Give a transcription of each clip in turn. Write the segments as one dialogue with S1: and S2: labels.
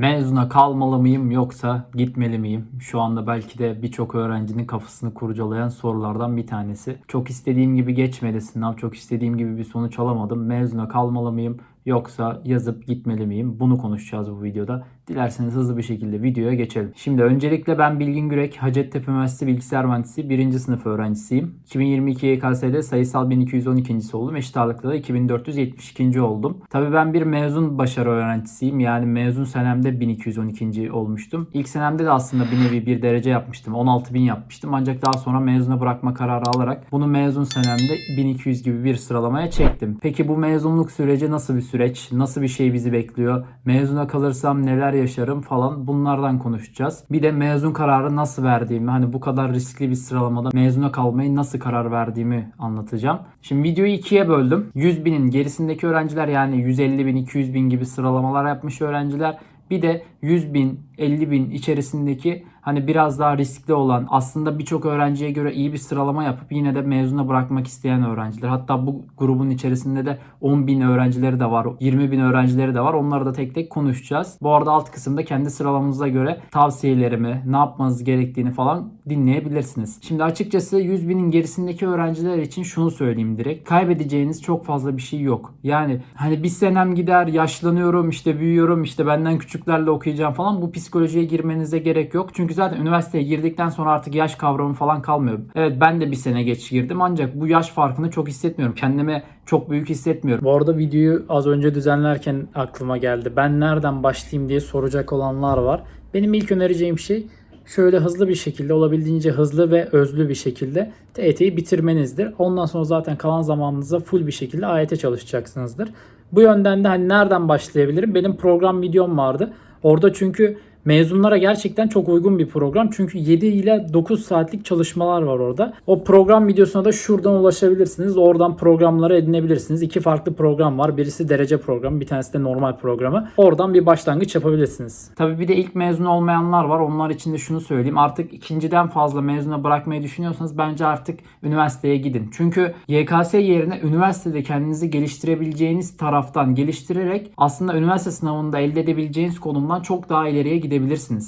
S1: Mezuna kalmalı mıyım yoksa gitmeli miyim? Şu anda belki de birçok öğrencinin kafasını kurcalayan sorulardan bir tanesi. Çok istediğim gibi geçmedi sınav, çok istediğim gibi bir sonuç alamadım. Mezuna kalmalı mıyım yoksa yazıp gitmeli miyim? Bunu konuşacağız bu videoda. Dilerseniz hızlı bir şekilde videoya geçelim. Şimdi öncelikle ben Bilgin Gürek, Hacettepe Üniversitesi Bilgisayar Mühendisliği 1. sınıf öğrencisiyim. 2022 YKS'de sayısal 1212. oldum. Eşit ağırlıkta da 2472. oldum. Tabii ben bir mezun başarı öğrencisiyim. Yani mezun senemde 1212. olmuştum. İlk senemde de aslında bir nevi bir derece yapmıştım. 16.000 yapmıştım. Ancak daha sonra mezuna bırakma kararı alarak bunu mezun senemde 1200 gibi bir sıralamaya çektim. Peki bu mezunluk süreci nasıl bir süreç? Nasıl bir şey bizi bekliyor? Mezuna kalırsam neler yaşarım falan bunlardan konuşacağız. Bir de mezun kararı nasıl verdiğimi hani bu kadar riskli bir sıralamada mezuna kalmayı nasıl karar verdiğimi anlatacağım. Şimdi videoyu ikiye böldüm. 100 binin gerisindeki öğrenciler yani 150 bin 200 bin gibi sıralamalar yapmış öğrenciler. Bir de 100 bin 50 bin içerisindeki hani biraz daha riskli olan aslında birçok öğrenciye göre iyi bir sıralama yapıp yine de mezuna bırakmak isteyen öğrenciler. Hatta bu grubun içerisinde de 10 bin öğrencileri de var, 20 bin öğrencileri de var. Onları da tek tek konuşacağız. Bu arada alt kısımda kendi sıralamamıza göre tavsiyelerimi, ne yapmanız gerektiğini falan dinleyebilirsiniz. Şimdi açıkçası 100 binin gerisindeki öğrenciler için şunu söyleyeyim direkt. Kaybedeceğiniz çok fazla bir şey yok. Yani hani bir senem gider, yaşlanıyorum, işte büyüyorum, işte benden küçüklerle okuyacağım falan. Bu psikolojiye girmenize gerek yok. Çünkü zaten üniversiteye girdikten sonra artık yaş kavramı falan kalmıyor. Evet ben de bir sene geç girdim ancak bu yaş farkını çok hissetmiyorum. Kendime çok büyük hissetmiyorum. Bu arada videoyu az önce düzenlerken aklıma geldi. Ben nereden başlayayım diye soracak olanlar var. Benim ilk önereceğim şey şöyle hızlı bir şekilde olabildiğince hızlı ve özlü bir şekilde TET'yi bitirmenizdir. Ondan sonra zaten kalan zamanınızda full bir şekilde AYT çalışacaksınızdır. Bu yönden de hani nereden başlayabilirim? Benim program videom vardı. Orada çünkü mezunlara gerçekten çok uygun bir program. Çünkü 7 ile 9 saatlik çalışmalar var orada. O program videosuna da şuradan ulaşabilirsiniz. Oradan programları edinebilirsiniz. İki farklı program var. Birisi derece programı, bir tanesi de normal programı. Oradan bir başlangıç yapabilirsiniz. Tabii bir de ilk mezun olmayanlar var. Onlar için de şunu söyleyeyim. Artık ikinciden fazla mezuna bırakmayı düşünüyorsanız bence artık üniversiteye gidin. Çünkü YKS yerine üniversitede kendinizi geliştirebileceğiniz taraftan geliştirerek aslında üniversite sınavında elde edebileceğiniz konumdan çok daha ileriye gidebilirsiniz.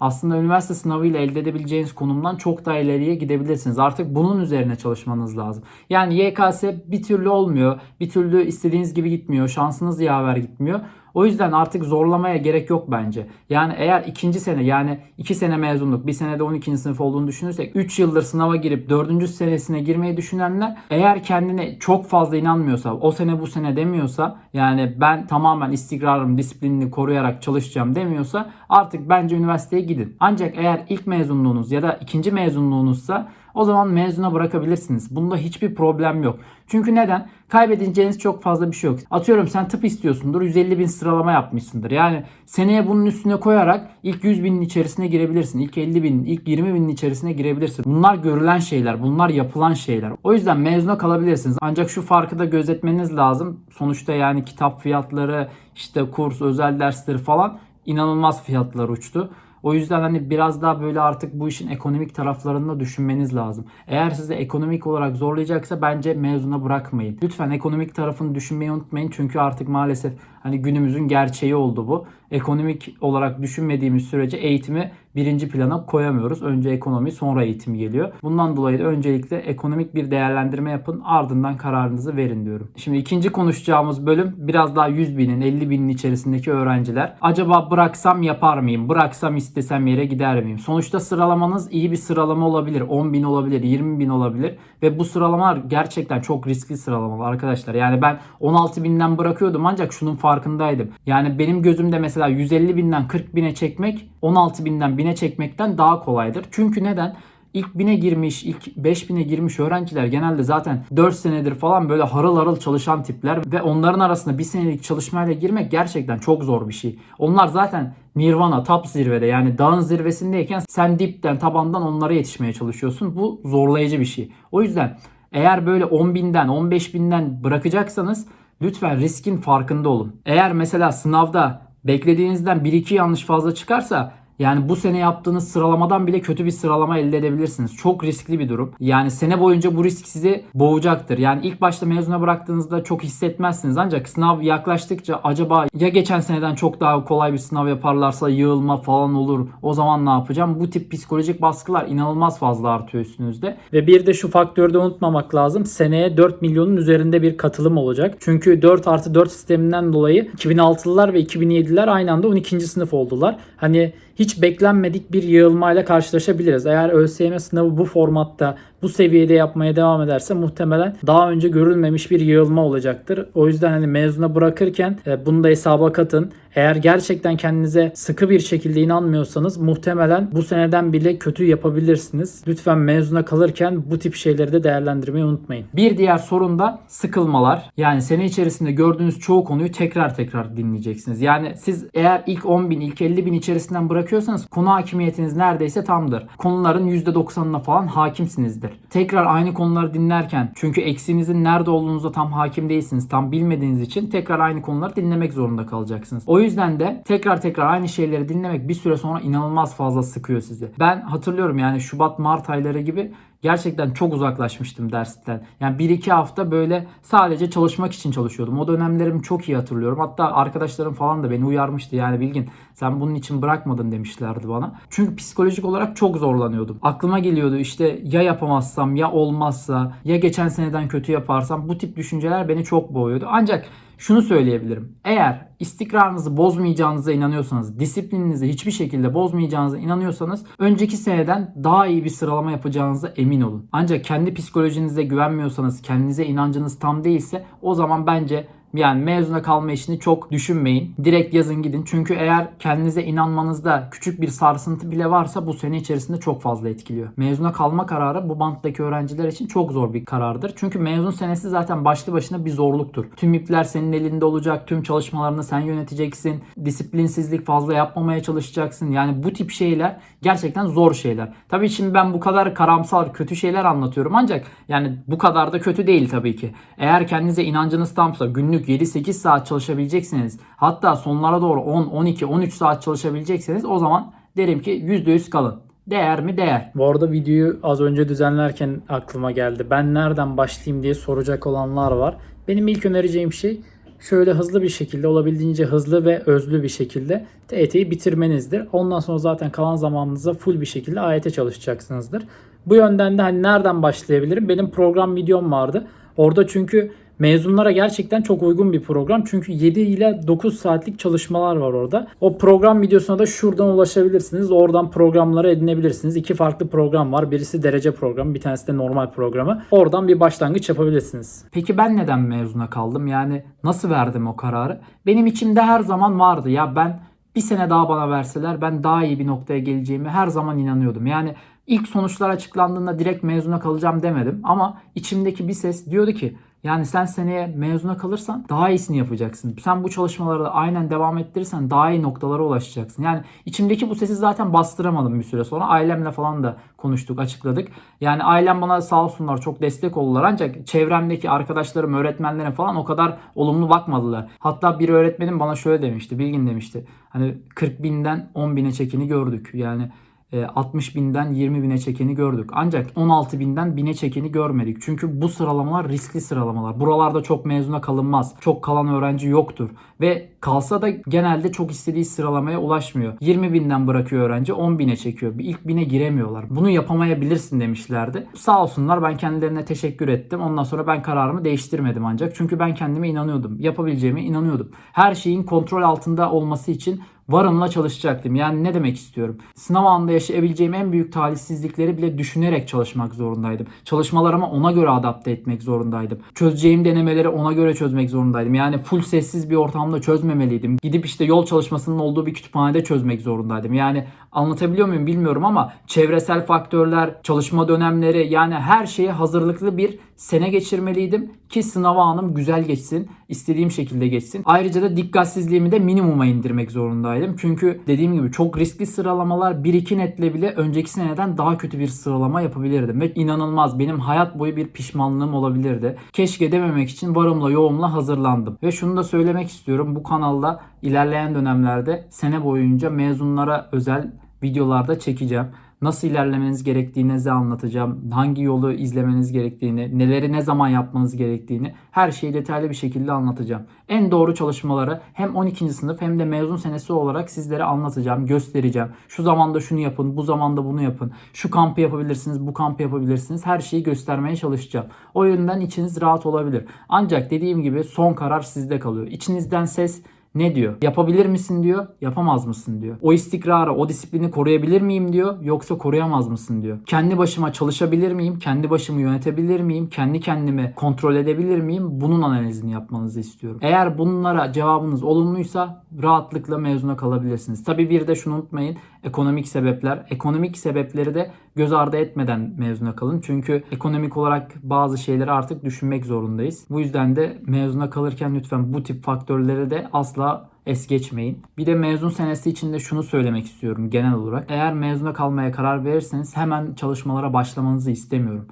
S1: Aslında üniversite sınavıyla elde edebileceğiniz konumdan çok daha ileriye gidebilirsiniz. Artık bunun üzerine çalışmanız lazım. Yani YKS bir türlü olmuyor. Bir türlü istediğiniz gibi gitmiyor. Şansınız yaver gitmiyor. O yüzden artık zorlamaya gerek yok bence. Yani eğer ikinci sene yani iki sene mezunluk bir senede 12. sınıf olduğunu düşünürsek 3 yıldır sınava girip 4. senesine girmeyi düşünenler eğer kendine çok fazla inanmıyorsa o sene bu sene demiyorsa yani ben tamamen istikrarım disiplinini koruyarak çalışacağım demiyorsa artık bence üniversiteye gidin. Ancak eğer ilk mezunluğunuz ya da ikinci mezunluğunuzsa o zaman mezuna bırakabilirsiniz. Bunda hiçbir problem yok. Çünkü neden? Kaybedeceğiniz çok fazla bir şey yok. Atıyorum sen tıp istiyorsundur. 150 bin sıralama yapmışsındır. Yani seneye bunun üstüne koyarak ilk 100 binin içerisine girebilirsin. İlk 50 bin, ilk 20 binin içerisine girebilirsin. Bunlar görülen şeyler. Bunlar yapılan şeyler. O yüzden mezuna kalabilirsiniz. Ancak şu farkı da gözetmeniz lazım. Sonuçta yani kitap fiyatları, işte kurs, özel dersleri falan inanılmaz fiyatlar uçtu. O yüzden hani biraz daha böyle artık bu işin ekonomik taraflarında düşünmeniz lazım. Eğer size ekonomik olarak zorlayacaksa bence mezuna bırakmayın. Lütfen ekonomik tarafını düşünmeyi unutmayın. Çünkü artık maalesef hani günümüzün gerçeği oldu bu. Ekonomik olarak düşünmediğimiz sürece eğitimi birinci plana koyamıyoruz. Önce ekonomi sonra eğitim geliyor. Bundan dolayı da öncelikle ekonomik bir değerlendirme yapın ardından kararınızı verin diyorum. Şimdi ikinci konuşacağımız bölüm biraz daha 100 binin 50 binin içerisindeki öğrenciler. Acaba bıraksam yapar mıyım? Bıraksam istesem yere gider miyim? Sonuçta sıralamanız iyi bir sıralama olabilir. 10 bin olabilir, 20 bin olabilir. Ve bu sıralamalar gerçekten çok riskli sıralamalar arkadaşlar. Yani ben 16 binden bırakıyordum ancak şunun farkındaydım. Yani benim gözümde mesela 150 binden 40 bine çekmek 16 binden bine çekmekten daha kolaydır. Çünkü neden? İlk 1000'e girmiş, ilk 5000'e girmiş öğrenciler genelde zaten 4 senedir falan böyle harıl harıl çalışan tipler ve onların arasında bir senelik çalışmayla girmek gerçekten çok zor bir şey. Onlar zaten Nirvana top zirvede yani dağın zirvesindeyken sen dipten tabandan onlara yetişmeye çalışıyorsun. Bu zorlayıcı bir şey. O yüzden eğer böyle 10 binden 15 binden bırakacaksanız lütfen riskin farkında olun. Eğer mesela sınavda beklediğinizden 1-2 yanlış fazla çıkarsa Yani bu sene yaptığınız sıralamadan bile kötü bir sıralama elde edebilirsiniz. Çok riskli bir durum. Yani sene boyunca bu risk sizi boğacaktır. Yani ilk başta mezuna bıraktığınızda çok hissetmezsiniz. Ancak sınav yaklaştıkça acaba ya geçen seneden çok daha kolay bir sınav yaparlarsa yığılma falan olur. O zaman ne yapacağım? Bu tip psikolojik baskılar inanılmaz fazla artıyor üstünüzde. Ve bir de şu faktörü de unutmamak lazım. Seneye 4 milyonun üzerinde bir katılım olacak. Çünkü 4 artı 4 sisteminden dolayı 2006'lılar ve 2007'liler aynı anda 12. sınıf oldular. Hani hiç beklenmedik bir yığılmayla karşılaşabiliriz. Eğer ÖSYM sınavı bu formatta, bu seviyede yapmaya devam ederse muhtemelen daha önce görülmemiş bir yığılma olacaktır. O yüzden hani mezuna bırakırken e, bunu da hesaba katın. Eğer gerçekten kendinize sıkı bir şekilde inanmıyorsanız muhtemelen bu seneden bile kötü yapabilirsiniz. Lütfen mezuna kalırken bu tip şeyleri de değerlendirmeyi unutmayın. Bir diğer sorun da sıkılmalar. Yani sene içerisinde gördüğünüz çoğu konuyu tekrar tekrar dinleyeceksiniz. Yani siz eğer ilk 10 bin, ilk 50 bin içerisinden bırakıyorsanız konu hakimiyetiniz neredeyse tamdır. Konuların %90'ına falan hakimsinizdir. Tekrar aynı konuları dinlerken çünkü eksiğinizin nerede olduğunuza tam hakim değilsiniz. Tam bilmediğiniz için tekrar aynı konuları dinlemek zorunda kalacaksınız. O yüzden de tekrar tekrar aynı şeyleri dinlemek bir süre sonra inanılmaz fazla sıkıyor sizi. Ben hatırlıyorum yani Şubat Mart ayları gibi gerçekten çok uzaklaşmıştım dersten. Yani 1-2 hafta böyle sadece çalışmak için çalışıyordum. O dönemlerimi çok iyi hatırlıyorum. Hatta arkadaşlarım falan da beni uyarmıştı. Yani Bilgin sen bunun için bırakmadın demişlerdi bana. Çünkü psikolojik olarak çok zorlanıyordum. Aklıma geliyordu işte ya yapamazsam ya olmazsa ya geçen seneden kötü yaparsam bu tip düşünceler beni çok boğuyordu. Ancak şunu söyleyebilirim. Eğer istikrarınızı bozmayacağınıza inanıyorsanız, disiplininizi hiçbir şekilde bozmayacağınıza inanıyorsanız önceki seneden daha iyi bir sıralama yapacağınıza emin olun. Ancak kendi psikolojinize güvenmiyorsanız, kendinize inancınız tam değilse o zaman bence yani mezuna kalma işini çok düşünmeyin. Direkt yazın gidin. Çünkü eğer kendinize inanmanızda küçük bir sarsıntı bile varsa bu sene içerisinde çok fazla etkiliyor. Mezuna kalma kararı bu banttaki öğrenciler için çok zor bir karardır. Çünkü mezun senesi zaten başlı başına bir zorluktur. Tüm ipler senin elinde olacak. Tüm çalışmalarını sen yöneteceksin. Disiplinsizlik fazla yapmamaya çalışacaksın. Yani bu tip şeyler gerçekten zor şeyler. Tabii şimdi ben bu kadar karamsar, kötü şeyler anlatıyorum ancak yani bu kadar da kötü değil tabii ki. Eğer kendinize inancınız tamsa günlük 7-8 saat çalışabileceksiniz. Hatta sonlara doğru 10, 12, 13 saat çalışabilecekseniz o zaman derim ki %100 kalın. Değer mi? Değer. Bu arada videoyu az önce düzenlerken aklıma geldi. Ben nereden başlayayım diye soracak olanlar var. Benim ilk önereceğim şey şöyle hızlı bir şekilde olabildiğince hızlı ve özlü bir şekilde TET'yi bitirmenizdir. Ondan sonra zaten kalan zamanınızda full bir şekilde AYT çalışacaksınızdır. Bu yönden de hani nereden başlayabilirim? Benim program videom vardı. Orada çünkü Mezunlara gerçekten çok uygun bir program. Çünkü 7 ile 9 saatlik çalışmalar var orada. O program videosuna da şuradan ulaşabilirsiniz. Oradan programları edinebilirsiniz. İki farklı program var. Birisi derece programı, bir tanesi de normal programı. Oradan bir başlangıç yapabilirsiniz. Peki ben neden mezuna kaldım? Yani nasıl verdim o kararı? Benim içimde her zaman vardı. Ya ben bir sene daha bana verseler ben daha iyi bir noktaya geleceğimi her zaman inanıyordum. Yani ilk sonuçlar açıklandığında direkt mezuna kalacağım demedim ama içimdeki bir ses diyordu ki yani sen seneye mezuna kalırsan daha iyisini yapacaksın. Sen bu çalışmaları da aynen devam ettirirsen daha iyi noktalara ulaşacaksın. Yani içimdeki bu sesi zaten bastıramadım bir süre sonra. Ailemle falan da konuştuk, açıkladık. Yani ailem bana sağ olsunlar çok destek oldular. Ancak çevremdeki arkadaşlarım, öğretmenlerim falan o kadar olumlu bakmadılar. Hatta bir öğretmenim bana şöyle demişti, Bilgin demişti. Hani 40 binden 10 bine çekini gördük. Yani 60 e, binden 20 bine çekeni gördük. Ancak 16 binden bine çekeni görmedik. Çünkü bu sıralamalar riskli sıralamalar. Buralarda çok mezuna kalınmaz. Çok kalan öğrenci yoktur. Ve kalsa da genelde çok istediği sıralamaya ulaşmıyor. 20 binden bırakıyor öğrenci 10 bine çekiyor. Bir ilk bine giremiyorlar. Bunu yapamayabilirsin demişlerdi. Sağ olsunlar ben kendilerine teşekkür ettim. Ondan sonra ben kararımı değiştirmedim ancak. Çünkü ben kendime inanıyordum. Yapabileceğime inanıyordum. Her şeyin kontrol altında olması için varımla çalışacaktım. Yani ne demek istiyorum? Sınav anında yaşayabileceğim en büyük talihsizlikleri bile düşünerek çalışmak zorundaydım. Çalışmalarımı ona göre adapte etmek zorundaydım. Çözeceğim denemeleri ona göre çözmek zorundaydım. Yani full sessiz bir ortamda çözmemeliydim. Gidip işte yol çalışmasının olduğu bir kütüphanede çözmek zorundaydım. Yani anlatabiliyor muyum bilmiyorum ama çevresel faktörler, çalışma dönemleri yani her şeye hazırlıklı bir sene geçirmeliydim ki sınav anım güzel geçsin, istediğim şekilde geçsin. Ayrıca da dikkatsizliğimi de minimuma indirmek zorundaydım. Çünkü dediğim gibi çok riskli sıralamalar 1-2 netle bile önceki seneden daha kötü bir sıralama yapabilirdim. Ve inanılmaz benim hayat boyu bir pişmanlığım olabilirdi. Keşke dememek için varımla yoğumla hazırlandım. Ve şunu da söylemek istiyorum. Bu kanalda ilerleyen dönemlerde sene boyunca mezunlara özel videolarda çekeceğim. Nasıl ilerlemeniz gerektiğini size anlatacağım. Hangi yolu izlemeniz gerektiğini, neleri ne zaman yapmanız gerektiğini her şeyi detaylı bir şekilde anlatacağım. En doğru çalışmaları hem 12. sınıf hem de mezun senesi olarak sizlere anlatacağım, göstereceğim. Şu zamanda şunu yapın, bu zamanda bunu yapın. Şu kampı yapabilirsiniz, bu kampı yapabilirsiniz. Her şeyi göstermeye çalışacağım. O yönden içiniz rahat olabilir. Ancak dediğim gibi son karar sizde kalıyor. İçinizden ses ne diyor? Yapabilir misin diyor, yapamaz mısın diyor. O istikrarı, o disiplini koruyabilir miyim diyor, yoksa koruyamaz mısın diyor. Kendi başıma çalışabilir miyim? Kendi başımı yönetebilir miyim? Kendi kendimi kontrol edebilir miyim? Bunun analizini yapmanızı istiyorum. Eğer bunlara cevabınız olumluysa rahatlıkla mezuna kalabilirsiniz. Tabii bir de şunu unutmayın. Ekonomik sebepler. Ekonomik sebepleri de göz ardı etmeden mezuna kalın. Çünkü ekonomik olarak bazı şeyleri artık düşünmek zorundayız. Bu yüzden de mezuna kalırken lütfen bu tip faktörleri de asla es geçmeyin. Bir de mezun senesi içinde şunu söylemek istiyorum genel olarak. Eğer mezuna kalmaya karar verirseniz hemen çalışmalara başlamanızı istemiyorum.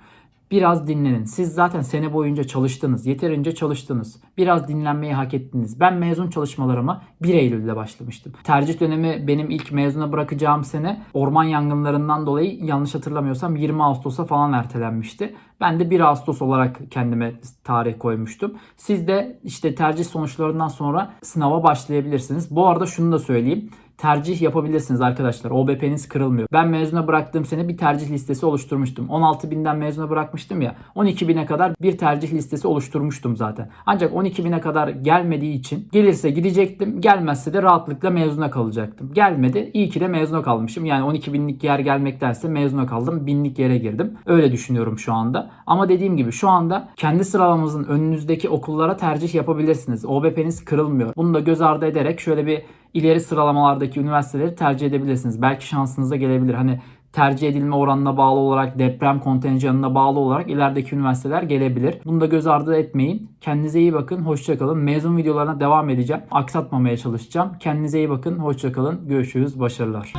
S1: Biraz dinlenin. Siz zaten sene boyunca çalıştınız. Yeterince çalıştınız. Biraz dinlenmeyi hak ettiniz. Ben mezun çalışmalarıma 1 Eylül'de başlamıştım. Tercih dönemi benim ilk mezuna bırakacağım sene orman yangınlarından dolayı yanlış hatırlamıyorsam 20 Ağustos'a falan ertelenmişti. Ben de 1 Ağustos olarak kendime tarih koymuştum. Siz de işte tercih sonuçlarından sonra sınava başlayabilirsiniz. Bu arada şunu da söyleyeyim tercih yapabilirsiniz arkadaşlar. OBP'niz kırılmıyor. Ben mezuna bıraktığım sene bir tercih listesi oluşturmuştum. 16 binden mezuna bırakmıştım ya. 12 bine kadar bir tercih listesi oluşturmuştum zaten. Ancak 12 bine kadar gelmediği için gelirse gidecektim. Gelmezse de rahatlıkla mezuna kalacaktım. Gelmedi. İyi ki de mezuna kalmışım. Yani 12 binlik yer gelmektense mezuna kaldım. Binlik yere girdim. Öyle düşünüyorum şu anda. Ama dediğim gibi şu anda kendi sıralamamızın önünüzdeki okullara tercih yapabilirsiniz. OBP'niz kırılmıyor. Bunu da göz ardı ederek şöyle bir ileri sıralamalardaki üniversiteleri tercih edebilirsiniz. Belki şansınıza gelebilir. Hani tercih edilme oranına bağlı olarak, deprem kontenjanına bağlı olarak ilerideki üniversiteler gelebilir. Bunu da göz ardı etmeyin. Kendinize iyi bakın. Hoşçakalın. Mezun videolarına devam edeceğim. Aksatmamaya çalışacağım. Kendinize iyi bakın. Hoşçakalın. Görüşürüz. Başarılar.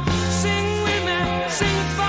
S2: Sing